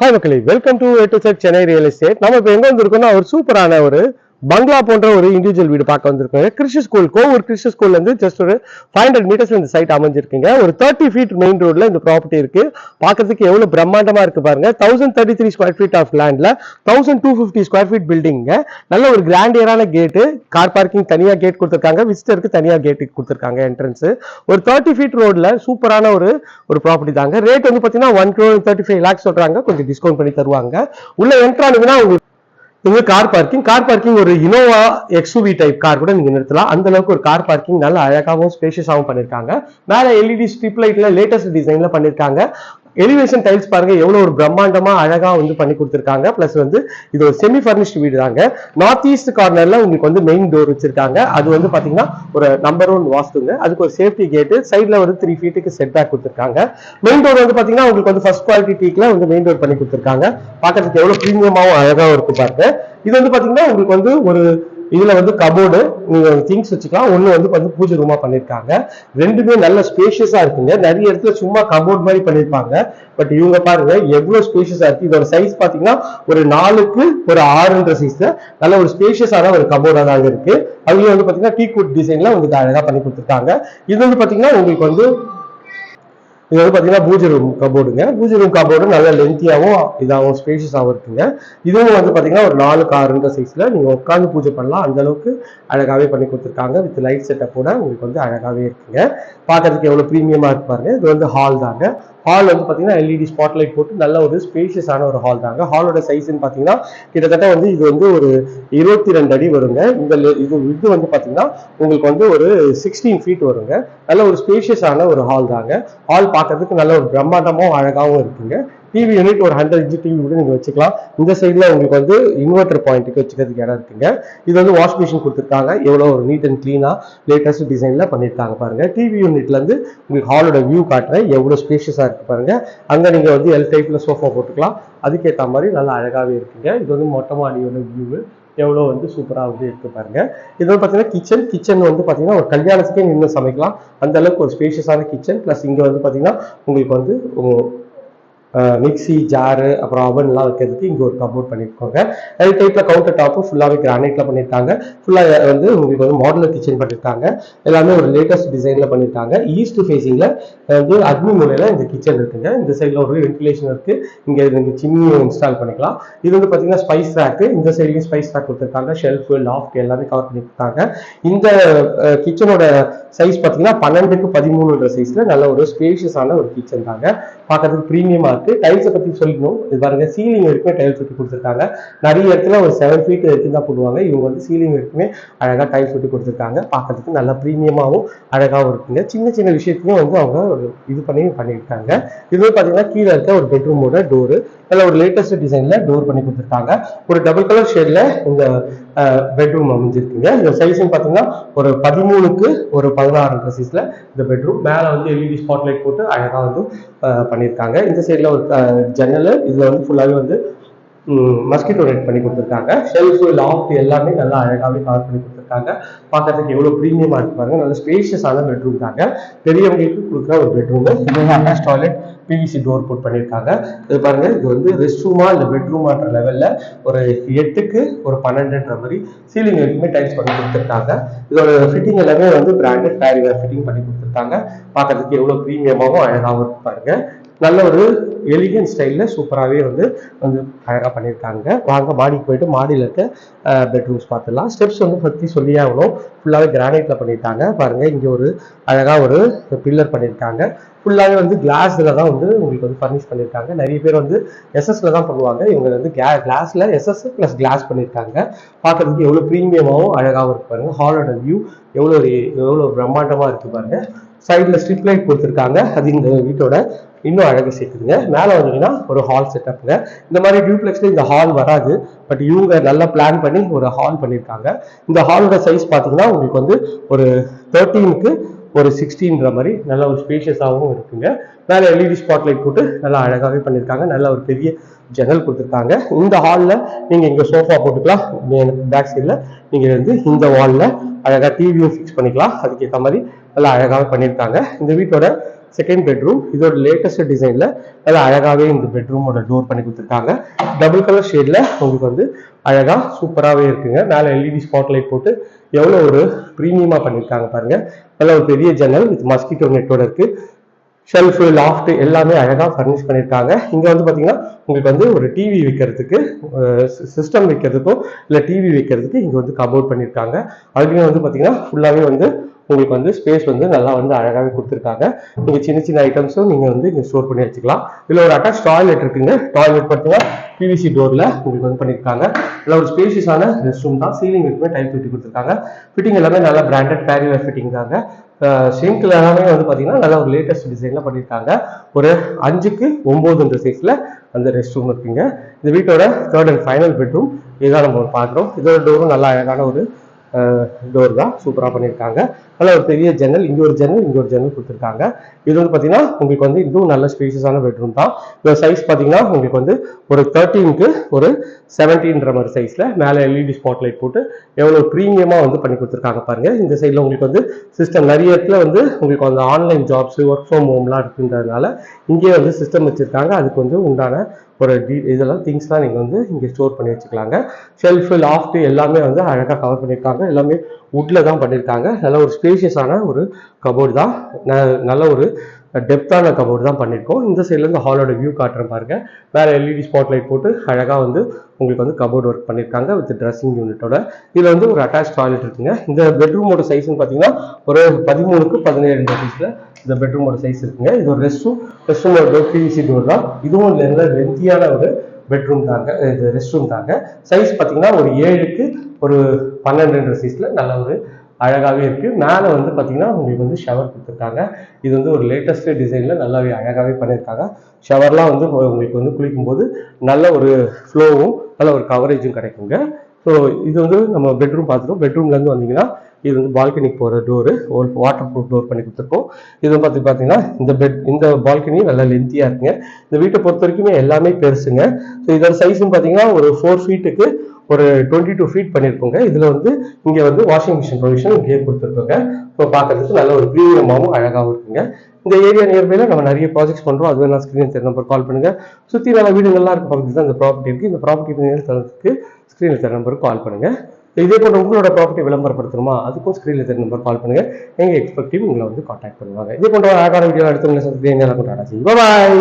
Hi மக்களே welcome to A to Z Chennai real estate நம்ம இப்போ எங்கே வந்திருக்கோம்னா ஒரு சூப்பரான ஒரு பங்களா போன்ற ஒரு இண்டிவிஜுவல் வீடு பார்க்க வந்திருக்கோம் கிறிஸ்டி ஸ்கூல் ஒரு கிறிஸ்டி ஸ்கூல்ல இருந்து ஜஸ்ட் ஒரு ஃபைவ் ஹண்ட்ரட் மீட்டர்ஸ் இந்த சைட் அமைஞ்சிருக்குங்க. ஒரு தேர்ட்டி ஃபீட் மெயின் ரோட்ல இந்த ப்ராப்பர்ட்டி இருக்கு. பார்க்கறதுக்கு எவ்வளவு பிரம்மாண்டமா இருக்கு பாருங்க. Thousand thirty three square feet of லேண்ட்ல thousand two fifty square feet பில்டிங்க நல்ல ஒரு கிராண்டியரான கேட்டு கார் பார்க்கிங் தனியா கேட் கொடுத்துருக்காங்க. விசிட்டருக்கு தனியா கேட் கொடுத்துருக்காங்க என்ட்ரன்ஸ் ஒரு தேர்ட்டி ஃபீட் ரோட்ல சூப்பரான ஒரு ஒரு ப்ராப்பர்ட்டி தாங்க. ரேட் வந்து பாத்தீங்கன்னா one crore thirty five lakhs சொல்றாங்க. கொஞ்சம் டிஸ்கவுண்ட் பண்ணி தருவாங்க. உள்ள என்ட்ரானுங்கன்னா உங்களுக்கு இங்க கார் பார்க்கிங் கார் பார்க்கிங் ஒரு இனோவா எக்ஸுவி டைப் கார் கூட நீங்க நிறுத்தலாம். அந்த அளவுக்கு ஒரு கார் பார்க்கிங் நல்ல அழகாகவும் ஸ்பேஷியஸாகவும் பண்ணிருக்காங்க. மேல எல்இடி ஸ்ட்ரிப் லைட்ல லேட்டஸ்ட் டிசைன்ல பண்ணிருக்காங்க. எலிவேஷன் டைல்ஸ் பாருங்க எவ்வளவு ஒரு பிரம்மாண்டமா அழகா வந்து பண்ணி கொடுத்துருக்காங்க. பிளஸ் வந்து இது ஒரு செமி ஃபர்னிஷ்டு வீடு தாங்க. நார்த் ஈஸ்ட் கார்னர்ல உங்களுக்கு வந்து மெயின் டோர் வச்சிருக்காங்க. அது வந்து பாத்தீங்கன்னா ஒரு நம்பர் ஒன் வாஸ்துங்க. அதுக்கு ஒரு சேஃப்டி கேட்டு சைட்ல ஒரு த்ரீ ஃபீட்டுக்கு செட் பேக் கொடுத்துருக்காங்க. மெயின் டோர் வந்து பாத்தீங்கன்னா உங்களுக்கு வந்து ஃபர்ஸ்ட் குவாலிட்டி டீக்ல வந்து மெயின் டோர் பண்ணி கொடுத்துருக்காங்க. பார்க்கறதுக்கு எவ்வளவு பிரீமியமாவும் அழகாவும் இருக்கும் பாருங்க. இது வந்து பாத்தீங்கன்னா உங்களுக்கு வந்து ஒரு இதுல வந்து கபோர்டு நீங்க திங்ஸ் வச்சுக்கலாம். ஒன்னு வந்து வந்து பூஜை ரூமா பண்ணிருக்காங்க. ரெண்டுமே நல்ல ஸ்பேஷியஸா இருக்குங்க. நிறைய இடத்துல சும்மா கபோர்ட் மாதிரி பண்ணிருப்பாங்க. பட் இவங்க பாருங்க எவ்வளவு ஸ்பேஷியஸா இருக்கு. இதோட சைஸ் பாத்தீங்கன்னா ஒரு நாலுக்கு ஒரு ஆறுன்ற சைஸ் நல்ல ஒரு ஸ்பேஷியஸான ஒரு கபோர்டா தான் இருக்கு. அதுலயும் வந்து பாத்தீங்கன்னா டீ குட் டிசைன்ல உங்களுக்கு அழகா பண்ணி கொடுத்துருக்காங்க. இது வந்து பாத்தீங்கன்னா உங்களுக்கு வந்து இது வந்து பார்த்தீங்கன்னா பூஜை ரூம் கபோர்டுங்க பூஜை ரூம் கபோர்டு நல்ல லென்த்தியாகவும் இதாகவும் ஸ்பேஷியஸாகவும் இருக்குங்க. இதுவும் வந்து பார்த்தீங்கன்னா ஒரு நாலு காருன்ற சைஸில் நீங்கள் உட்காந்து பூஜை பண்ணலாம். அந்த அளவுக்கு அழகாகவே பண்ணி கொடுத்துருக்காங்க. வித் லைட் செட்டப்போட உங்களுக்கு வந்து அழகாகவே இருக்குங்க. பார்க்கறதுக்கு எவ்வளோ ப்ரீமியமாக இருப்பாருங்க இது வந்து ஹால் தாங்க. ஹால் வந்து பார்த்தீங்கன்னா எல்இடி ஸ்பாட்லைட் போட்டு நல்ல ஒரு ஸ்பேஷியஸான ஒரு ஹால் தாங்க. ஹாலோட சைஸ்ன்னு பார்த்தீங்கன்னா கிட்டத்தட்ட வந்து இது வந்து ஒரு இருபத்தி ரெண்டு அடி வருங்க. இந்த இது இது வந்து பார்த்தீங்கன்னா உங்களுக்கு வந்து ஒரு சிக்ஸ்டீன் ஃபீட் வருங்க. நல்ல ஒரு ஸ்பேஷியஸான ஒரு ஹால் தாங்க. ஹால் பார்க்கறதுக்கு நல்ல ஒரு பிரம்மாண்டமும் அழகாகவும் இருக்குங்க. டிவி யூனிட் ஒரு ஹண்ட்ரட் இன்ச்சு டிவி கூட நீங்கள் வச்சுக்கலாம். இந்த சைடில் உங்களுக்கு வந்து இன்வெர்டர் பாயிண்ட்டுக்கு வச்சுக்கிறதுக்கு இடம் இருக்குங்க. இது வந்து வாஷ் மிஷின் கொடுத்துருக்காங்க. எவ்வளோ ஒரு நீட் அண்ட் க்ளீனாக லேட்டஸ்ட் டிசைனில் பண்ணியிருக்காங்க பாருங்கள் டிவி யூனிட்லேருந்து உங்களுக்கு ஹாலோட வியூ காட்டுறேன். எவ்வளோ ஸ்பேஷியஸாக இருக்குது பாருங்கள் அங்கே நீங்கள் வந்து எல் டைப்பில் சோஃபா போட்டுக்கலாம். அதுக்கேற்ற மாதிரி நல்லா அழகாகவே இருக்குங்க. இது வந்து மொட்டை மாடியோட வியூவு எவ்வளோ வந்து சூப்பராக வந்து இருக்கு பாருங்க. இது வந்து பார்த்தீங்கன்னா கிச்சன் கிச்சன் வந்து பார்த்தீங்கன்னா ஒரு கல்யாணத்துக்கே நின்று சமைக்கலாம். அந்த அளவுக்கு ஒரு ஸ்பேஷியஸான கிச்சன் ப்ளஸ் இங்கே வந்து பார்த்தீங்கன்னா உங்களுக்கு வந்து மிக்சி மிக்ஸி ஜாரு அப்புறம் அவன்லாம் வைக்கிறதுக்கு இங்கே ஒரு கபோர்ட் பண்ணியிருக்காங்க. எல் டைப்பில் கவுண்டர் டாப்பு ஃபுல்லாகவே கிரானைட்டில் பண்ணியிருக்காங்க. ஃபுல்லாக வந்து உங்களுக்கு வந்து மாடலர் கிச்சன் பண்ணியிருக்காங்க. எல்லாமே ஒரு லேட்டஸ்ட் டிசைனில் பண்ணியிருக்காங்க. ஈஸ்ட் ஃபேஸிங்கில் வந்து அக்னி மூலையில் இந்த கிச்சன் இருக்குங்க. இந்த சைடில் ஒரு வென்டிலேஷன் இருக்குது இங்கே நீங்கள் சிம்னியை இன்ஸ்டால் பண்ணிக்கலாம். இது வந்து பார்த்தீங்கன்னா ஸ்பைஸ் ரேக்கு இந்த சைட்லையும் ஸ்பைஸ் ரேக் கொடுத்துருக்காங்க. ஷெல்ஃபு லாஃப்ட் எல்லாமே கவர் பண்ணியிருக்காங்க. இந்த கிச்சனோட சைஸ் பார்த்தீங்கன்னா பன்னெண்டுக்கு பதிமூணுன்ற சைஸில் நல்ல ஒரு ஸ்பேஷியஸான ஒரு கிச்சன் தாங்க. பார்க்கறதுக்கு ப்ரீமியமாக இருக்கு டைல்ஸை பற்றி சொல்லணும் இது பாருங்க சீலிங் வரைக்குமே டைல்ஸ் ஒட்டி கொடுத்துருக்காங்க. நிறைய இடத்துல ஒரு செவன் ஃபீட் வரைக்கும் தான் போடுவாங்க. இவங்க வந்து சீலிங் வரைக்குமே அழகாக டைல்ஸ் ஒட்டி கொடுத்துருக்காங்க. பார்க்கறதுக்கு நல்லா ப்ரீமியமாகவும் அழகாகவும் இருக்குங்க. சின்ன சின்ன விஷயத்தையும் வந்து அவங்க ஒரு இது பண்ணி பண்ணியிருக்காங்க. இது பார்த்தீங்கன்னா கீழே இருக்க ஒரு பெட்ரூமோட டோரு அதில் ஒரு லேட்டஸ்ட் டிசைன்ல டோர் பண்ணி கொடுத்துருக்காங்க. ஒரு டபுள் கலர் ஷேட்ல இந்த பெட்ரூம் அமைஞ்சிருக்குங்க. இந்த சைஸும் பார்த்தீங்கன்னா ஒரு பதிமூணுக்கு ஒரு பதினாறுன்ற சைஸ்ல இந்த பெட்ரூம் மேலே வந்து எல்இடி ஸ்பாட்லைட் போட்டு அழகாக வந்து அஹ், பண்ணியிருக்காங்க இந்த சைடில் ஒரு அஹ், ஜன்னல். இதில் வந்து ஃபுல்லாகவே வந்து மஸ்கிட்டோ நெட் பண்ணி கொடுத்துருக்காங்க. ஷெல்ஃபு லாஃப்ட் எல்லாமே நல்லா அழகாகவே கவர் பண்ணி கொடுத்துருக்காங்க. பார்க்கறதுக்கு எவ்வளோ ப்ரீமியமாக இருக்கு பாருங்க. நல்ல ஸ்பேஷியஸான பெட்ரூம் தாங்க. பெரியவங்களுக்கு கொடுக்குற ஒரு பெட்ரூம் இது அட்டாச் டாய்லெட் பிவிசி டோர் போட் பண்ணியிருக்காங்க. இது பாருங்க இது வந்து ரெஸ்ட் ரூமா இல்லை பெட்ரூமான்ற லெவலில் ஒரு எட்டுக்கு ஒரு பன்னெண்டுன்ற மாதிரி சீலிங் வரைக்குமே டைல்ஸ் பண்ணி கொடுத்துருக்காங்க. இதோட ஃபிட்டிங் எல்லாமே வந்து பிராண்டட் ஃபேரிவேர் ஃபிட்டிங் பண்ணி கொடுத்துருக்காங்க. பார்க்கறதுக்கு எவ்வளோ ப்ரீமியமாகவும் அழகாகவும் இருக்கு பாருங்க. நல்ல ஒரு எலிகன் ஸ்டைலில் சூப்பராகவே வந்து வந்து அழகாக பண்ணியிருக்காங்க வாங்க மாடிக்கு போயிட்டு மாடியில் இருக்க பெட்ரூம்ஸ் பார்த்துடலாம். ஸ்டெப்ஸ் வந்து பற்றி சொல்லியே ஆகணும். ஃபுல்லாகவே கிரானைட்டில் பண்ணியிருக்காங்க பாருங்க இங்கே ஒரு அழகாக ஒரு பில்லர் பண்ணியிருக்காங்க ஃபுல்லாகவே வந்து கிளாஸில் தான் வந்து உங்களுக்கு வந்து ஃபர்னிஷ் பண்ணியிருக்காங்க நிறைய பேர் வந்து எஸ்எஸ்ல தான் பண்ணுவாங்க. இவங்க வந்து கிளா கிளாஸில் எஸ்எஸ் ப்ளஸ் கிளாஸ் பண்ணியிருக்காங்க பார்க்குறதுக்கு எவ்வளோ ப்ரீமியமாகவும் அழகாகவும் இருக்கு பாருங்க. ஹாலோட வியூ எவ்வளோ ஒரு எவ்வளோ பிரம்மாண்டமாக இருக்கு பாருங்க. சைடில் ஸ்ட்ரிப் லைட் கொடுத்துருக்காங்க. அது இந்த வீட்டோட இன்னும் அழகு சேர்க்குதுங்க. மேலே வந்தீங்கன்னா ஒரு ஹால் செட்டப்புங்க இந்த மாதிரி டியூப்ளெக்ஸில் இந்த ஹால் வராது. பட் இவங்க நல்லா பிளான் பண்ணி ஒரு ஹால் பண்ணியிருக்காங்க. இந்த ஹாலோட சைஸ் பார்த்தீங்கன்னா உங்களுக்கு வந்து ஒரு தேர்ட்டீனுக்கு ஒரு சிக்ஸ்டீன்ற மாதிரி நல்ல ஒரு ஸ்பேஷியஸாகவும் இருக்குங்க. மேலே எல்இடி ஸ்பாட் லைட் போட்டு நல்லா அழகாகவே பண்ணியிருக்காங்க. நல்ல ஒரு பெரிய ஜன்னல் கொடுத்துருக்காங்க. இந்த ஹாலில் நீங்கள் இங்கே சோஃபா போட்டுக்கலாம். பேக் சைடில் நீங்கள் வந்து இந்த வாலில் அழகாக டிவியும் ஃபிக்ஸ் பண்ணிக்கலாம். அதுக்கேற்ற மாதிரி நல்லா அழகாக பண்ணியிருக்காங்க. இந்த வீட்டோட செகண்ட் பெட்ரூம் இதோட லேட்டஸ்ட் டிசைன்ல நல்லா அழகாகவே இந்த பெட்ரூமோட டோர் பண்ணி கொடுத்துருக்காங்க. டபுள் கலர் ஷேட்ல உங்களுக்கு வந்து அழகா சூப்பராகவே இருக்குங்க. மேலே எல்இடி ஸ்பாட் லைட் போட்டு எவ்வளோ ஒரு ப்ரீமியமாக பண்ணியிருக்காங்க பாருங்க. நல்லா ஒரு பெரிய ஜன்னல் வித் மஸ்கிட்டோ நெட்டோட இருக்கு. ஷெல்ஃபு லாஃப்ட் எல்லாமே அழகாக ஃபர்னிஷ் பண்ணியிருக்காங்க. இங்கே வந்து பார்த்தீங்கன்னா உங்களுக்கு வந்து ஒரு டிவி வைக்கிறதுக்கு சிஸ்டம் வைக்கிறதுக்கும் இல்லை டிவி வைக்கிறதுக்கு இங்கே வந்து கபோர்ட் பண்ணியிருக்காங்க. அதுலேயும் வந்து பார்த்தீங்கன்னா ஃபுல்லாகவே வந்து உங்களுக்கு வந்து ஸ்பேஸ் வந்து நல்லா வந்து அழகாகவே கொடுத்துருக்காங்க. நீங்கள் சின்ன சின்ன ஐட்டம்ஸும் நீங்கள் வந்து இங்கே ஸ்டோர் பண்ணி வச்சுக்கலாம். இதில் ஒரு அட்டாச் டாய்லெட் இருக்குங்க. டாய்லெட் பார்த்தீங்கன்னா பிவிசி டோரில் உங்களுக்கு வந்து பண்ணியிருக்காங்க இதில் ஒரு ஸ்பேஷியஸான ரெஸ்ட் ரூம் தான். சீலிங் இருக்குமே டைப் ஃபிட்டி கொடுத்துருக்காங்க. ஃபிட்டிங் எல்லாமே நல்லா பிராண்டட் பேரியர் ஃபிட்டிங் தாங்க. ஷிங்க்ல எல்லாமே வந்து பார்த்தீங்கன்னா நல்லா ஒரு லேட்டஸ்ட் டிசைனில் பண்ணியிருக்காங்க ஒரு அஞ்சுக்கு ஒம்போதுன்ற சைஸில் அந்த ரெஸ்ட் ரூம் இருக்குங்க. இந்த வீட்டோட தேர்ட் அண்ட் ஃபைனல் பெட்ரூம் இதான் நம்ம பார்க்குறோம் இதோட டோரும் நல்லா அழகான ஒரு டோர் தான் சூப்பராக பண்ணியிருக்காங்க. அதில் ஒரு பெரிய ஜன்னல் இங்கே ஒரு ஜன்னல் இங்கே ஒரு ஜன்னல் கொடுத்துருக்காங்க. இது வந்து பார்த்தீங்கன்னா உங்களுக்கு வந்து இதுவும் நல்ல ஸ்பேஷியஸான பெட்ரூம் தான். இதோட சைஸ் பார்த்தீங்கன்னா உங்களுக்கு வந்து ஒரு தேர்ட்டீனுக்கு ஒரு செவன்டீன்ற மாதிரி சைஸில் மேலே எல்இடி ஸ்பாட்லைட் போட்டு எவ்வளோ ப்ரீமியமாக வந்து பண்ணி கொடுத்துருக்காங்க பாருங்க. இந்த சைடில் உங்களுக்கு வந்து சிஸ்டம் நிறைய இடத்துல வந்து உங்களுக்கு வந்து ஆன்லைன் ஜாப்ஸ் ஒர்க் ஃப்ரம் ஹோம்லாம் இருக்குன்றதுனால இங்கேயே வந்து சிஸ்டம் வச்சுருக்காங்க. அதுக்கு வந்து உண்டான ஒரு டீ இதெல்லாம் திங்ஸ்லாம் நீங்கள் வந்து இங்கே ஸ்டோர் பண்ணி வச்சுக்கலாங்க. ஷெல்ஃபு லாஃப்ட் எல்லாமே வந்து அழகாக கவர் பண்ணியிருக்காங்க. எல்லாமே வுட்டில் தான் பண்ணியிருக்காங்க. நல்ல ஒரு ஸ்பேஷியஸான ஒரு கபோர்டு தான். ந- நல்ல ஒரு டெப்த்தான கபோர்டு தான் பண்ணியிருக்கோம் இந்த சைட்லேருந்து ஹாலோட வியூ காட்டுறேன் பாருங்க. மேலே எல்இடி ஸ்பாட் லைட் போட்டு அழகாக வந்து உங்களுக்கு வந்து கபோர்டு ஒர்க் பண்ணியிருக்காங்க வித் ட்ரெஸ்ஸிங் யூனிட்டோட இதில் வந்து ஒரு அட்டாச் டாய்லெட் இருக்குங்க. இந்த பெட்ரூமோட சைஸ்னு பார்த்தீங்கன்னா ஒரு பதிமூணுக்கு பதினேழு சைஸில் இந்த பெட்ரூமோட சைஸ் இருக்குங்க. இது ஒரு ரெஸ்ட் ரூம் ரெஸ்ட் ரூமோட டோர் பிவிசி டோர் தான். இதுவும் நல்ல லென்த்தியான ஒரு பெட்ரூம் தாங்க. இது ரெஸ்ட் ரூம் தாங்க. சைஸ் பார்த்தீங்கன்னா ஒரு ஏழுக்கு ஒரு பன்னெண்டு சைஸில் நல்ல ஒரு அழகாகவே இருக்கு. மேலே வந்து பார்த்தீங்கன்னா உங்களுக்கு வந்து ஷவர் கொடுத்துருக்காங்க. இது வந்து ஒரு லேட்டஸ்ட் டிசைனில் நல்லாவே அழகாகவே பண்ணியிருக்காங்க ஷவர்லாம் வந்து உங்களுக்கு வந்து குளிக்கும்போது நல்ல ஒரு ஃப்ளோவும் நல்ல ஒரு கவரேஜும் கிடைக்குங்க. ஸோ இது வந்து நம்ம பெட்ரூம் பார்த்துட்டோம் பெட்ரூம்லேருந்து வந்தீங்கன்னா இது வந்து பால்கனிக்கு போகிற டோரு ஒரு வாட்டர் ப்ரூஃப் டோர் பண்ணி கொடுத்துருக்கோம். இது வந்து பார்த்து பார்த்தீங்கன்னா இந்த பெட் இந்த பால்கனி நல்லா லென்த்தியாக இருக்குங்க. இந்த வீட்டை பொறுத்த வரைக்குமே எல்லாமே பெருசுங்க. ஸோ இதோட சைஸ்னு பார்த்தீங்கன்னா ஒரு ஃபோர் ஃபீட்டுக்கு ஒரு டுவெண்ட்டி டூ ஃபீட் பண்ணியிருக்கோங்க. இதில் வந்து இங்கே வந்து வாஷிங் மிஷின் ப்ரொவிஷன் இங்கேயே கொடுத்துருக்கோங்க. ஸோ பார்க்கறதுக்கு நல்ல ஒரு ப்ரீமியமாகவும் அழகாகவும் இருக்குங்க. இந்த ஏரியா நியர்பையில் நம்ம நிறைய ப்ராஜெக்ட்ஸ் பண்ணுறோம் அது வேணா ஸ்க்ரீன் தெரிய நம்பர் கால் பண்ணுங்கள் சுற்றி நல்ல வீடுகள்லாம் இருக்க பக்கத்தில் தான் இந்த ப்ராப்பர்ட்டி இருக்குது இந்த ப்ராப்பர்ட்டி தரத்துக்கு ஸ்க்ரீனில் தெரிய நம்பருக்கு கால் பண்ணுங்கள் இதே போன்ற உங்களோட ப்ராப்பர்ட்டி விளம்பரப்படுத்தணுமா? அதுக்கும் ஸ்க்ரீனில் தெரிஞ்ச நம்பர் கால் பண்ணுங்க. எங்கள் எக்ஸ்பெக்டிவ் உங்களை வந்து காண்டாக்ட் பண்ணுவாங்க. இதே போன்ற அழகான வீடியோ எடுத்து உங்களை சந்தித்து என்ன கொண்டாடாச்சு பாய்